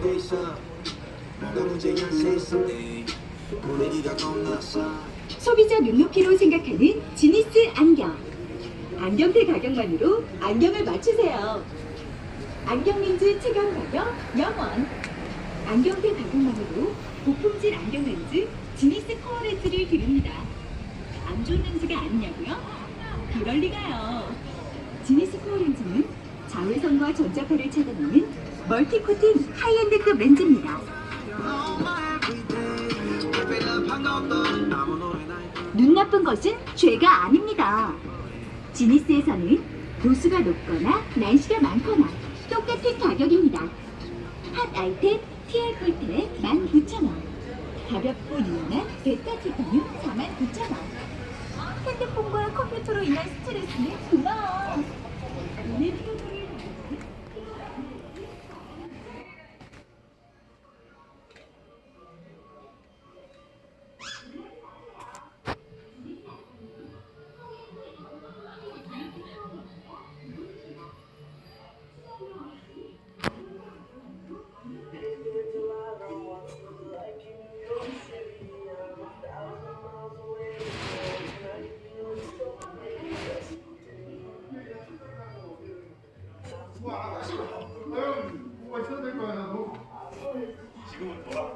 돼 있어 뭐가 문제야 세상에 분위기가 싸 소비자 눈높이로 생각하는 지니스 안경. 안경테 가격만으로 안경을 맞추세요. 안경 렌즈 체감 가격 0원. 안경테 가격만으로 고품질 안경 렌즈 지니스 코어 렌즈를 드립니다. 안 좋은 렌즈가 아니냐고요? 그럴 리가요. 지니스 코어 렌즈는 자외선과 전자파를 차단하는 멀티 코팅 하이엔드급 렌즈입니다. 눈 나쁜 것은 죄가 아닙니다. 지니스에서는 도수가 높거나 날씨가 많거나 똑같은 가격입니다. 핫 아이템 꿀템 19,000원. 가볍고 유연한 베타 티타늄 49,000원. 핸드폰과 컴퓨터로 인한 스트레스는. 오 쳐야 될거 아니야, 너? 지금은 돌아.